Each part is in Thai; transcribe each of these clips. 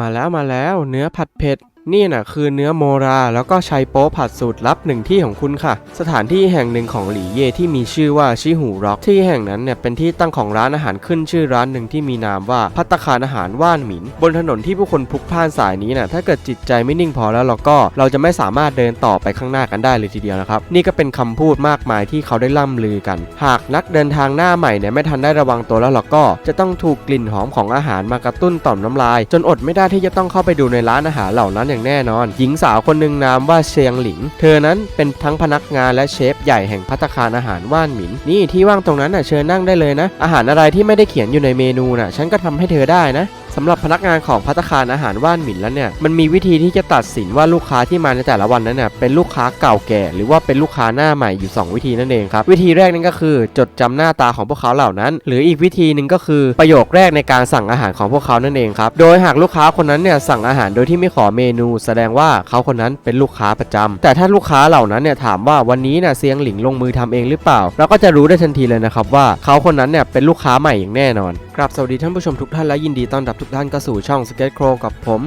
มาแล้วมาแล้วเนื้อผัดเผ็ด นี่น่ะคือเนื้อโมราแล้วก็ชัยโป๊ผัดสูตรลับหนึ่งที่ของคุณค่ะ สถานที่แห่งหนึ่งของหลีเย่ที่มีชื่อว่าชิหูร็อกที่แห่งนั้นเนี่ยเป็นที่ตั้งของร้านอาหารขึ้นชื่อร้านหนึ่งที่มีนามว่าพัตคารอาหารว่านหมิน บนถนนที่ผู้คนพลุกพล่านสายนี้น่ะถ้าเกิดจิตใจไม่นิ่งพอแล้วเราก็เราจะไม่สามารถเดินต่อไปข้างหน้ากันได้เลยทีเดียวนะครับนี่ก็เป็นคำพูดมากมายที่เขาได้ล่ำลือกัน หากนักเดินทางหน้าใหม่เนี่ยไม่ทันได้ระวังตัวแล้วเราก็จะต้องถูกกลิ่นหอมของอาหารมากระตุ้นต่อมน้ำลาย จนอดไม่ได้ที่จะต้องเข้าไปดูในร้านอาหารเหล่านั้นอย่างแน่นอน หญิงสาวคนหนึ่งนามว่าเชียงหลิง เธอนั้นเป็นทั้งพนักงานและเชฟใหญ่แห่งพัตตาคารอาหารว่านหมิน นี่ที่ว่างตรงนั้นน่ะเชิญนั่งได้เลยนะ อาหารอะไรที่ไม่ได้เขียนอยู่ในเมนูน่ะ ฉันก็ทำให้เธอได้นะ สำหรับพนักงานของพัตตาคารอาหารว่านหมินแล้วเนี่ยมันมีวิธีที่จะตัดสินว่าลูกค้าที่มาในแต่ละวันนั้นเนี่ยเป็นลูกค้าเก่าแก่ หรือว่าเป็นลูกค้าหน้าใหม่อยู่ 2 วิธีนั่นเองครับวิธีแรกนั่นก็คือ จดจำหน้าตาของพวกเขาเหล่านั้น หรืออีกวิธีหนึ่งก็คือประโยคแรกในการสั่งอาหารของพวกเขานั่นเองครับโดยหากลูกค้าคนนั้นเนี่ยสั่งอาหารโดยที่ไม่ขอเมนู แสดงว่าเขาคนนั้นเป็นลูกค้าประจำแต่ถ้าลูกค้าเหล่านั้นเนี่ยถามว่าวันนี้เนี่ยเซียงหลิงลงมือทำเองหรือเปล่า เราก็จะรู้ได้ทันทีเลยนะครับว่าเขาคนนั้นเนี่ยเป็นลูกค้าใหม่อย่างแน่นอนครับสวัสดีท่านผู้ชมทุกท่านและยินดีต้อนรับทุกท่านเข้าสู่ช่อง Skate Crow กับผม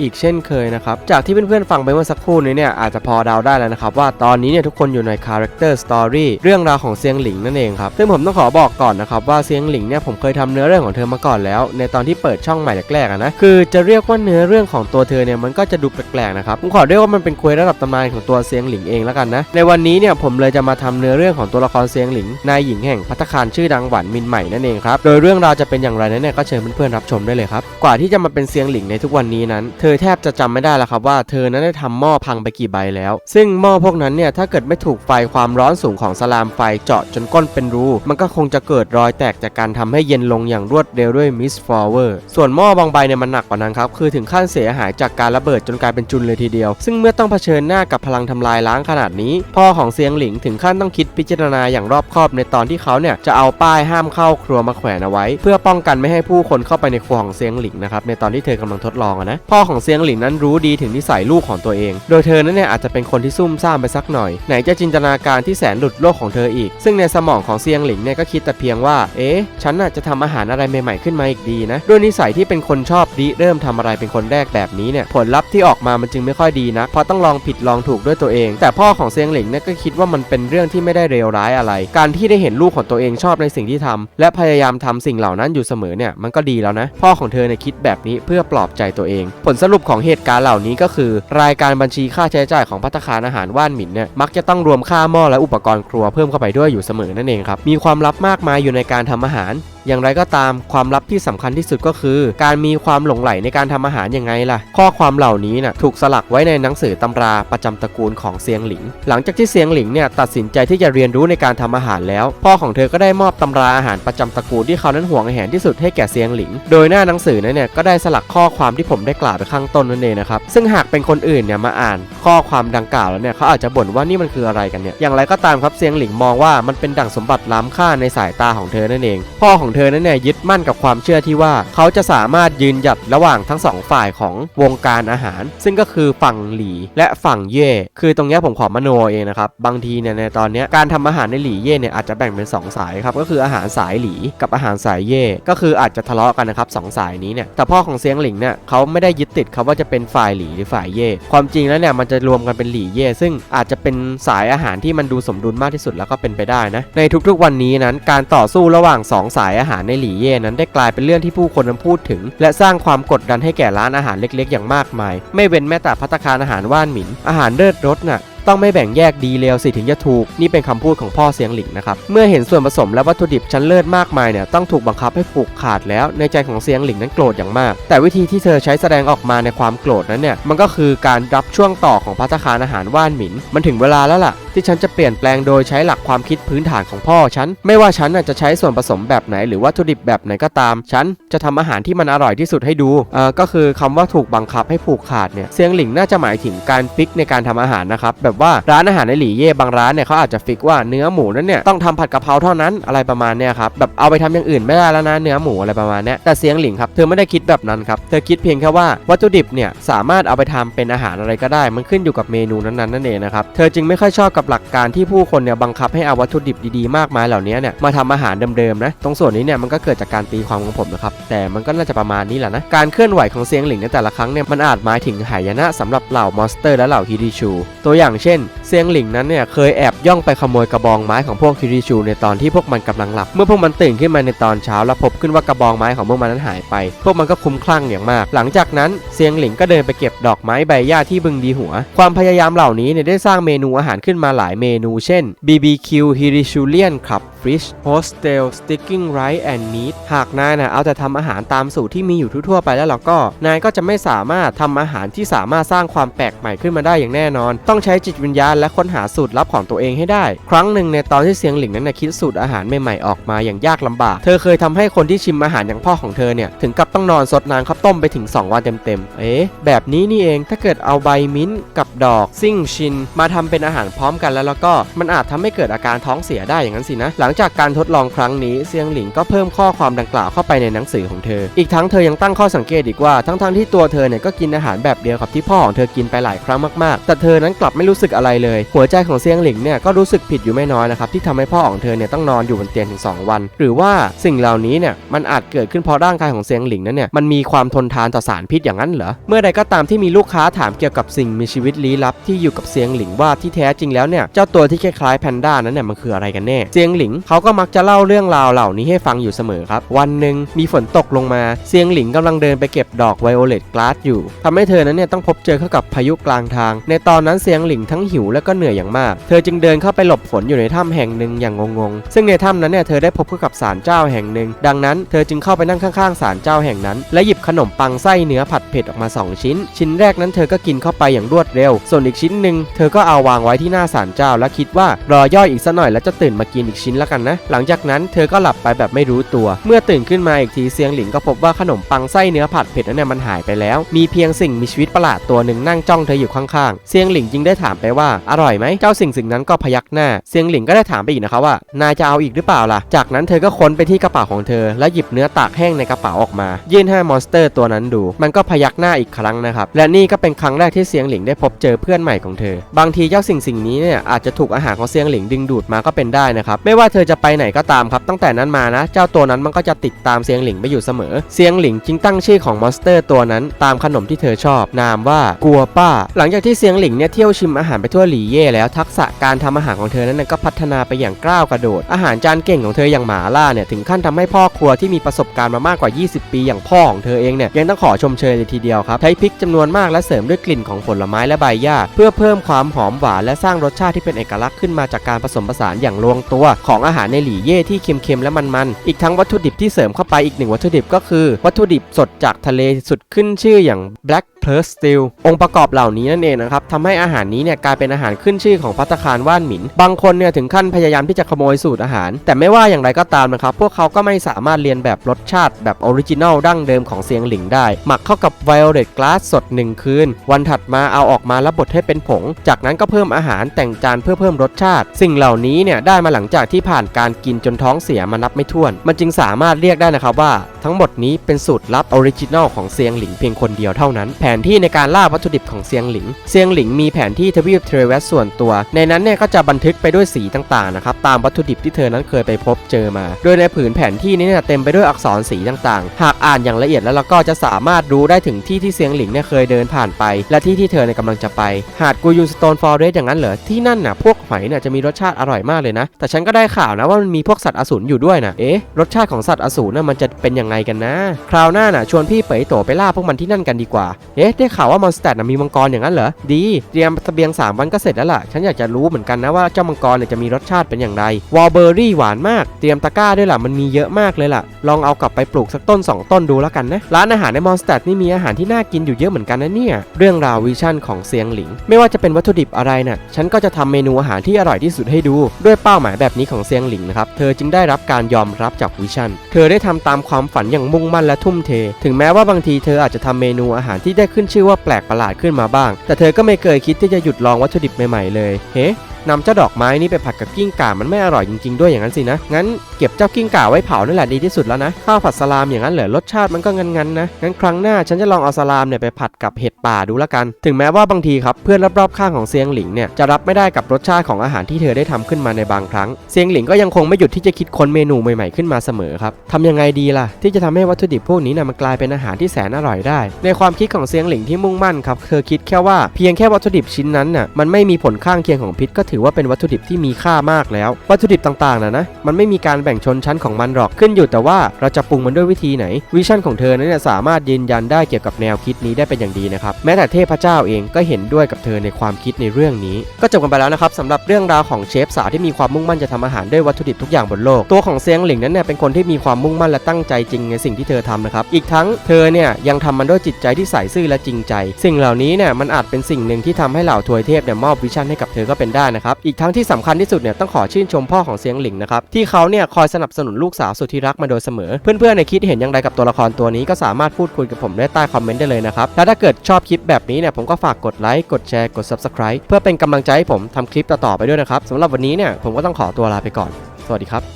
อีกเช่นเคยนะครับ จากที่เพื่อนๆฟังไปเมื่อสักครู่นี้เนี่ยอาจจะพอเดาได้แล้วนะครับ ว่าตอนนี้เนี่ยทุกคนอยู่ใน Character Story เรื่องราวของเซียงหลิงนั่นเองครับ ซึ่งผมต้องขอบอกก่อนนะครับ ว่าเซียงหลิงเนี่ยผมเคยทำเนื้อเรื่องของเธอมาก่อนแล้ว ในตอนที่เปิดช่องใหม่แรกๆอะนะคือจะเรียกว่าเนื้อเรื่องของตัวเธอเนี่ยมันก็จะดูแปลกๆนะครับผมขอเรียกว่ามันเป็นคุยระดับตำนานของตัวเซียงหลิงเองแล้วกันนะในวันนี้เนี่ยผมเลยจะมาทำเนื้อเรื่องของตัวละครเซียงหลิงนายหญิงแห่งพัตตาคารชื่อดังหวันมินใหม่นั่นเองครับโดยเรื่องราวจะเป็นอย่างไรนั้นเนี่ยก็เชิญเพื่อนๆรับชมได้เลยครับ กว่าที่จะมาเป็นเซียงหลิงในทุกวันนี้นั้น เธอแทบจะจำไม่ได้แล้วครับว่าเธอนั้นได้ทำหม้อพังไปกี่ใบแล้ว ซึ่งหม้อพวกนั้นเนี่ยถ้าเกิดไม่ถูกไฟความร้อนสูงของสลามไฟเจาะจนก้นเป็นรู มันก็คงจะเกิดรอยแตกจากการทำให้เย็นลงอย่างรวดเร็วด้วยมิสฟอร์เวอร์ส่วนหม้อบางใบเนี่ยมันหนักกว่านั้นครับคือถึงขั้นเสียหายจากการระเบิดจนกลายเป็นจุนเลยทีเดียว ซึ่งเมื่อต้องเผชิญหน้ากับพลังทำลายล้างขนาดนี้ พ่อของเซียงหลิงถึงขั้นต้องคิดพิจารณาอย่างรอบคอบในตอนที่เขาเนี่ยจะเอาป้ายห้ามเข้าครัวมาแขวนเอาไว้ เพื่อป้องกันไม่ให้ผู้คนเข้าไปในครัวของเซียงหลิงนะครับในตอนที่เธอกำลังทดลองอะนะพ่อของเซียงหลิงนั้นรู้ดีถึงนิสัยลูกของตัวเอง โดยเธอนั้นเนี่ยอาจจะเป็นคนที่ซุ่มซ่ามไปสักหน่อย ไหนจะจินตนาการที่แสนหลุดโลกของเธออีก ซึ่งในสมองของเซียงหลิงเนี่ยก็คิดแต่เพียงว่า เอ๊ะ ฉันน่ะจะทำอาหารอะไรใหม่ๆขึ้นมาอีกดีนะ ด้วยนิสัยที่เป็นคนชอบดิเริ่มทำอะไรเป็นคนแรกแบบนี้เนี่ย ผลลัพธ์ที่ออกมามันจึงไม่ค่อยดีนะ เพราะต้องลองผิดลองถูกด้วยตัวเอง แต่พ่อของเซียงหลิงเนี่ยก็คิดว่ามันเป็นเรื่องที่ไม่ได้เลวร้ายอะไร การที่ได้เห็นลูกของตัวเองชอบในสิ่งที่ทำและพยายามทำสิ่งเหล่านั้นอยู่เสมอเนี่ยมันก็ดีแล้วนะพพ่อของเธอเนี่ยคิดแบบนี้เพื่อปลอบใจตัวเอง ผลสรุปของเหตุการณ์เหล่านี้ก็คือ รายการบัญชีค่าใช้จ่ายของพัตตาคารอาหารว่านหมินเนี่ยมักจะต้องรวมค่าหม้อและอุปกรณ์ครัวเพิ่มเข้าไปด้วยอยู่เสมอนั่นเองครับมีความลับมากมายอยู่ในการทำอาหาร อย่างไรก็ตามความลับที่สำคัญที่สุดก็คือ การมีความหลงใหลในการทำอาหารยังไงล่ะ ข้อความเหล่านี้นะ่ะถูกสลักไว้ในหนังสือตำราประจำตระกูลของเซียงหลิง หลังจากที่เซียงหลิงเนี่ยตัดสินใจที่จะเรียนรู้ในการทำอาหารแล้ว พ่อของเธอก็ได้มอบตำราอาหารประจำตระกูลที่เขานั้นห่วงแหนที่สุดให้แก่เซียงหลิง โดยหน้าหนังสือนั้นเนี่ยก็ได้สลักข้อความที่ผมได้กล่าวไปข้างต้นนั่นเองนะครับซึ่งหากเป็นคนอื่นเนี่ยมาอ่าน ข้อความดังกล่าวแล้วเนี่ยเขาอาจจะบ่นว่านี่มันคืออะไรกันเนี่ยอย่างไรก็ตามครับเซียงหลิงมองว่ามันเป็นดั่งสมบัติล้ำค่าในสายตาของเธอนั่นเอง พ่อของเธอนั้นเนี่ยยึดมั่นกับความเชื่อที่ว่า เขาจะสามารถยืนหยัดระหว่างทั้งสองฝ่ายของวงการอาหาร ซึ่งก็คือฝั่งหลีและฝั่งเย่คือตรงนี้ผมขอมโนเองนะครับบางทีเนี่ยในตอนนี้การทำอาหารในหลีเย่เนี่ยอาจจะแบ่งเป็นสองสายครับก็คืออาหารสายหลีกับอาหารสายเย่ก็คืออาจจะทะเลาะกันนะครับสองสายนี้เนี่ยแต่พ่อของเซียงหลิงเนี่ยเขาไม่ได้ยึดติดครับว่าจะเป็นฝ่ายหลีหรือฝ่ายเย่ความจริงแล้วเนี่ยมันจะรวมกันเป็นหลีเย่ซึ่งอาจจะเป็นสายอาหารที่มันดูสมดุลมากที่สุดแล้วก็เป็นไปได้นะในทุกๆวันนี้นั้นการต่อสู้ระหว่างสองสายอาาหารในหลีเย่นั้นได้กลายเป็นเรื่องที่ผู้คนนั้นพูดถึง และสร้างความกดดันให้แก่ร้านอาหารเล็กๆ อย่างมากมาย ไม่เว้นแม้แต่พัตตาคารอาหารว่านหมิน อาหารเลิศรสน่ะ ต้องไม่แบ่งแยกดีเลวสิถึงจะถูก นี่เป็นคำพูดของพ่อเสียงหลิงนะครับเมื่อเห็นส่วนผสมและวัตถุดิบชั้นเลิศมากมายเนี่ยต้องถูกบังคับให้ผูกขาดแล้วในใจของเสียงหลิงนั้นโกรธอย่างมาก แต่วิธีที่เธอใช้แสดงออกมาในความโกรธนั้นเนี่ยมันก็คือการรับช่วงต่อของพัตตาคารอาหารว่านหมิน มันถึงเวลาแล้วล่ะ ที่ฉันจะเปลี่ยนแปลงโดยใช้หลักความคิดพื้นฐานของพ่อฉัน ไม่ว่าฉันจะใช้ส่วนผสมแบบไหน หรือวัตถุดิบแบบไหนก็ตาม ฉันจะทำอาหารที่มันอร่อยที่สุดให้ดูเอ่อก็คือคำว่าถูกบังคับให้ผูกขาดเนี่ยเซียงหลิงน่าจะหมายถึงการฟิกในการทำอาหารนะครับแบบว่าร้านอาหารในหลี่เย่บางร้านเนี่ยเขาอาจจะฟิกว่าเนื้อหมูนั้นเนี่ยต้องทำผัดกะเพราเท่านั้นอะไรประมาณเนี่ยครับแบบเอาไปทำอย่างอื่นไม่ได้แล้วนะเนื้อหมูอะไรประมาณเนี้ยแต่เซียงหลิงครับเธอไม่ได้คิดแบบนั้นครับเธอคิดเพียงแค่ว่าวัตถุดิบเนี่ยสามารถเอาไปทำเป็นอาหารอะไรก็ได้ มันขึ้นอยู่กับเมนูนั้นๆนั่นเองนะครับเธอจึงไม่ค่อยชอบกับหลักการที่ผู้คนเนี่ยบังคับให้เอาวัตถุดิบดีๆมากมายเหล่านี้เนี่ยมาทำอาหารเดิมๆนะตรงส่วนนี้เนี่ยมันก็เกิดจากการตีความของผมนะครับแต่มันก็น่าจะประมาณนี้แหละนะการเคลื่อนไหวของเซียงหลิงในแต่ละครั้งเนี่ยมันอาจหมายถึงหายนะสำหรับเหล่ามอนสเตอร์และเหล่าฮิริชู ตัวอย่างเช่น เซียงหลิงนั้นเนี่ยเคยแอบย่องไปขโมยกระบองไม้ของพวกฮิริชูในตอนที่พวกมันกำลังหลับ เมื่อพวกมันตื่นขึ้นมาในตอนเช้าแล้วพบขึ้นว่ากระบองไม้ของพวกมันนั้นหายไป พวกมันก็คุ้มคลั่งอย่างมาก หลังจากนั้นเซียงหลิงก็เดินไปเก็บดอกไม้ใบหญ้าที่บึงดีหัว ความพยายามเหล่านี้เนี่ยได้สร้างเมนูอาหารขึ้นมาหลายเมนู เช่น BBQ Hirishurian Club Fish Hostel Sticking Rice and Meat หากนายนะเอาแต่ทำอาหารตามสูตรที่มีอยู่ทั่วๆไปแล้วเราก็ นายก็จะไม่สามารถทำอาหารที่สามารถสร้างความแปลกใหม่ขึ้นมาได้อย่างแน่นอน ต้องใช้จิตวิญญาณและค้นหาสูตรลับของตัวเองให้ได้ ครั้งหนึ่งในตอนที่เซียงหลิงนั้นนะคิดสูตรอาหารใหม่ๆออกมาอย่างยากลำบาก เธอเคยทำให้คนที่ชิมอาหารอย่างพ่อของเธอเนี่ยถึงกับต้องนอนซดน้ำข้าวต้มไปถึง 2 วันเต็มๆ เอ๊ะแบบนี้นี่เองถ้าเกิดเอาใบมิ้นกับดอกซิ่งชิน มาทำเป็นอาหารพร้อมกันแล้วแล้วก็มันอาจทำให้เกิดอาการท้องเสียได้อย่างนั้นสินะ หลังจากการทดลองครั้งนี้เซียงหลิงก็เพิ่มข้อความดังกล่าวเข้าไปในหนังสือของเธอ อีกทั้งเธอยังตั้งข้อสังเกตอีกว่าทั้งๆที่ตัวเธอเนี่ยก็กินอาหารแบบเดียวกับที่พ่อของเธอกินไปหลายครั้งมากๆ แต่เธอนั้นกลับไม่รูู้้สึกอะไรเลย หัวใจของเซียงหลิงเนี่ยก็รู้สึกผิดอยู่ไม่น้อยนะครับที่ทำให้พ่อของเธอเนี่ยต้องนอนอยู่บนเตียงถึง 2 วัน หรือว่าสิ่งเหล่านี้เนี่ยมันอาจเกิดขึ้นเพราะร่างกายของเซียงหลิงนั้นเนี่ยมันมีความทนทานต่อสารพิษอย่างนั้นเหรอเมื่อใดก็ตามที่มีลูกค้าถามเกี่ยวกับสิ่งมีชีวิตลี้ลับที่อยู่กับเซียงหลิงว่าที่แท้จริงแล้วเนี่ยเจ้าตัวที่คล้ายๆแพนด้านั้นเนี่ยมันคืออะไรกันแน่เซียงหลิงเขาก็มักจะเล่าเรื่องราวเหล่านี้ให้ฟังอยู่เสมอครับ วันหนึ่งมีฝนตกลงมาเซียงหลิงกำลังเดินไปเก็บดอกไวโอเลตกลาสอยู่ทำให้เธอนั้นเนี่ยต้องพบเจอเข้ากับพายุกลางทาง ในตอนนั้นเซียงหลิงทั้งหิวและก็เหนื่อยอย่างมาก เธอจึงเดินเข้าไปหลบฝนอยู่ในถ้ำแห่งหนึ่งอย่างงงๆ ซึ่งในถ้ำนั้นเนี่ยเธอได้พบกับศาลเจ้าแห่งหนึ่ง ดังนั้นเธอจึงเข้าไปนั่งข้างๆศาลเจ้าแห่งนั้น และหยิบขนมปังไส้เนื้อผัดเผ็ดออกมาสองชิ้น ชิ้นแรกนั้นเธอก็กินเข้าไปอย่างรวดเร็ว ส่วนอีกชิ้นหนึ่งเธอก็เอาวางไว้ที่หน้าศาลเจ้า และคิดว่ารอย่อยอีกสักหน่อยแล้วจะตื่นมากินอีกชิ้นแล้วกันนะ หลังจากนั้นเธอก็หลับไปแบบไม่รู้ตัว เมื่อตื่นขึ้นมาอีกทีเซียงหลิงก็พบว่าขนมปังไส้เนื้อผัดเผ็ดนั้นเนี่ยมันหายไปแล้ว มีเพียงสิ่งมีชีวิตประหลาดตัวหนึ่งนั่งจ้องเธออยู่ข้างๆ เซียงหลิงจึงได้ถามไปว่าอร่อยไหมเจ้าสิ่งสิ่งนั้นก็พยักหน้า เซียงหลิงก็ได้ถามไปอีกนะคะว่านายจะเอาอีกหรือเปล่าล่ะ จากนั้นเธอก็ค้นไปที่กระเป๋าของเธอ และหยิบเนื้อตากแห้งในกระเป๋าออกมา ยื่นให้มอนสเตอร์ตัวนั้นดู มันก็พยักหน้าอีกครั้งนะครับ และนี่ก็เป็นครั้งแรกที่เซียงหลิงได้พบเจอเพื่อนใหม่ของเธอ บางทีเจ้าสิ่งสิ่งนี้เนี่ยอาจจะถูกอาหารของเซียงหลิงดึงดูดมาก็เป็นได้นะครับไม่ว่าเธอจะไปไหนก็ตามครับ ตั้งแต่นั้นมานะ เจ้าตัวนั้นมันก็จะติดตามเซียงหลิงไปอยู่เสมอ เซียงหลิงจึงตั้งชื่อของมอนสเตอร์ตัวนั้นตามขนมที่เธอชอบ นามว่ากัวป้า หลังจากที่เซียงหลิงเนี่ยเที่ยวชิมอาาหารไปทั่วหลี่เย่แล้วทักษะการทำอาหารของเธอนั้นก็พัฒนาไปอย่างก้าวกระโดด อาหารจานเก่งของเธออย่างหมาล่าเนี่ยถึงขั้นทำให้พ่อครัวที่มีประสบการณ์มามากกว่า 20 ปีอย่างพ่อของเธอเองเนี่ยยังต้องขอชมเชยเลยทีเดียวครับใช้พริกจำนวนมากและเสริมด้วยกลิ่นของผลไม้และใบหญ้า เพื่อเพิ่มความหอมหวานและสร้างรสชาติที่เป็นเอกลักษณ์ขึ้นมาจากการผสมผสานอย่างลงตัว ของอาหารในหลี่เย่ที่เค็มๆและมันๆอีกทั้งวัตถุดิบที่เสริมเข้าไปอีกหนึ่งวัตถุดิบก็คือ วัตถุดิบสดจากทะเลสุดขึ้นชื่ออย่าง black p e r Steel องค์ประกอบเหล่านี้นั่นเองนะครับทำให้อาหารนี้เนี่ยกลายเป็นอาหารขึ้นชื่อของพัตคารว่านหมิน บางคนเนี่ยถึงขั้นพยายามที่จะขโมยสูตรอาหาร แต่ไม่ว่าอย่างไรก็ตามนะครับ พวกเขาก็ไม่สามารถเรียนแบบรสชาติแบบออริจินัลดั้งเดิมของเซียงหลิงได้ หมักเข้ากับไวโอเลตกลาสสด 1 คืน วันถัดมาเอาออกมาแล้วบดให้เป็นผง จากนั้นก็เพิ่มอาหารแต่งจานเพื่อเพิ่มรสชาติ สิ่งเหล่านี้เนี่ยได้มาหลังจากที่ผ่านการกินจนท้องเสียมานับไม่ถ้วน มันจึงสามารถเรียกได้นะครับว่า ทั้งหมดนี้เป็นสูตรลับออริจินัลของเซียงหลิงเพียงคนเดียวเท่านั้นแผนนที่ในการล่าวัตถุดิบของเซียงหลิง เซียงหลิงมีแผนที่ทวีปเทรเวสส่วนตัว ในนั้นเนี่ยก็จะบันทึกไปด้วยสีต่างๆนะครับตามวัตถุดิบที่เธอนั้นเคยไปพบเจอมา โดยในผืนแผนที่นี้เนี่ยเต็มไปด้วยอักษรสีต่างๆ หากอ่านอย่างละเอียดแล้วเราก็จะสามารถรู้ได้ถึงที่ที่เซียงหลิงเนี่ยเคยเดินผ่านไป และที่ที่เธอเนี่ยกำลังจะไป หาดกูยูสโตนฟอเรสอย่างนั้นเหรอที่นั่นน่ะพวกหอยเนี่ยจะมีรสชาติอร่อยมากเลยนะ แต่ฉันก็ได้ข่าวนะว่ามันมีพวกสัตว์อสูรอยู่ด้วยนะเอ๊ะรสชาติของสัตว์อสูรน่ะมันจะเป็นยังไงกันนะ คราวหน้าน่ะชวนพี่เป๋ยโตไปล่าพวกมันที่นั่นกันดีกว่าเอ๊อ๊ะได้ข่าวว่ามอนสเตดมีมังกรอย่างนั้นเหรอ ดีเตรียมเสบียง3วันก็เสร็จแล้วล่ะ ฉันอยากจะรู้เหมือนกันนะว่าเจ้ามังกรเนี่ยจะมีรสชาติเป็นอย่างไรวอลเบอร์รี่หวานมาก เตรียมตะกร้าด้วยล่ะ มันมีเยอะมากเลยล่ะ ลองเอากลับไปปลูกสักต้น 2 ต้นดูแล้วกันนะ ร้านอาหารในมอนสเตดนี่มีอาหารที่น่ากินอยู่เยอะเหมือนกันนะเนี่ย เรื่องราววิชั่นของเซียงหลิง ไม่ว่าจะเป็นวัตถุดิบอะไรน่ะ ฉันก็จะทำเมนูอาหารที่อร่อยที่สุดให้ดู ด้วยเป้าหมายแบบนี้ของเซียงหลิงนะครับ เธอจึงได้รับการยอมรับจากวิชั่น เธอได้ทำตามความฝันอย่างมุ่งมั่นและทุ่มเท ถึงแม้ว่าบางทีเธออาจจะทำเมนูอาหารที่ได้ขึ้นชื่อว่าแปลกประหลาดขึ้นมาบ้าง แต่เธอก็ไม่เคยคิดที่จะหยุดลองวัตถุดิบใหม่ๆเลย เฮ้ นำเจ้าดอกไม้นี้ไปผัดกับกิ้งก่ามันไม่อร่อยจริงๆด้วยอย่างนั้นสินะ งั้นเก็บเจ้ากิ้งก่าไว้เผานั่นแหละดีที่สุดแล้วนะ ข้าวผัดสลามอย่างนั้นเหรอรสชาติมันก็งันๆนะ งั้นครั้งหน้าฉันจะลองเอาสลามเนี่ยไปผัดกับเห็ดป่าดูละกัน ถึงแม้ว่าบางทีครับเพื่อนรอบๆข้างของเซียงหลิงเนี่ยจะรับไม่ได้กับรสชาติของอาหารที่เธอได้ทำขึ้นมาในบางครั้ง เซียงหลิงก็ยังคงไม่หยุดที่จะคิดค้นเมนูใหม่ๆขึ้นมาเสมอครับทำยังไงดีล่ะที่จะทำให้วัตถุดิบพวกนี้นะมันกลายเป็นอาหารที่แสนอร่อยได้ ในความคิดของเซียงหลิงที่มุ่งมั่นครับเธอคิดแค่ว่าเพียงแค่วัตถุดิบชิ้นนั้นน่ะมันไม่มีผลข้างเคียงของพิษก็ถือือว่าเป็นวัตถุดิบที่มีค่ามากแล้ว วัตถุดิบต่างๆนะนะมันไม่มีการแบ่งชนชั้นของมันหรอกขึ้นอยู่แต่ว่าเราจะปรุงมันด้วยวิธีไหน วิชั่นของเธอนั้นเนี่ยสามารถยืนยันได้เกี่ยวกับแนวคิดนี้ได้เป็นอย่างดีนะครับแม้แต่เทพเจ้าเองก็เห็นด้วยกับเธอในความคิดในเรื่องนี้ ก็จบกันไปแล้วนะครับสำหรับเรื่องราวของเชฟสาวที่มีความมุ่งมั่นจะทำอาหารด้วยวัตถุดิบทุกอย่างบนโลกตัวของเซียงหลิงนั้นเนี่ยเป็นคนที่มีความมุ่งมั่นและตั้งใจจริงในสิ่งที่เธอทำนะครับอีกทั้งเธอเนี่ยยังทำมันด้วยจิตใจที่ใส่ซื่อและจริงใจ สิ่งเหล่านี้เนี่ยมันอาจเป็นสิ่งหนึ่งที่ทำให้เหล่าทวยเทพเนี่ยมอบวิชั่นให้กับเธอก็เป็นได้นะครับ อีกทั้งที่สำคัญที่สุดเนี่ยต้องขอชื่นชมพ่อของเสียงหลิงนะครับที่เขาเนี่ยคอยสนับสนุนลูกสาวสุดที่รักมาโดยเสมอ เพื่อนๆในคิดเห็นอย่างไรกับตัวละครตัวนี้ก็สามารถพูดคุยกับผมได้ใต้คอมเมนต์ได้เลยนะครับและถ้าเกิดชอบคลิปแบบนี้เนี่ยผมก็ฝากกดไลค์กดแชร์กด subscribe เพื่อเป็นกำลังใจให้ผมทำคลิปต่อๆไปด้วยนะครับสำหรับวันนี้เนี่ยผมก็ต้องขอตัวลาไปก่อน สวัสดีครับ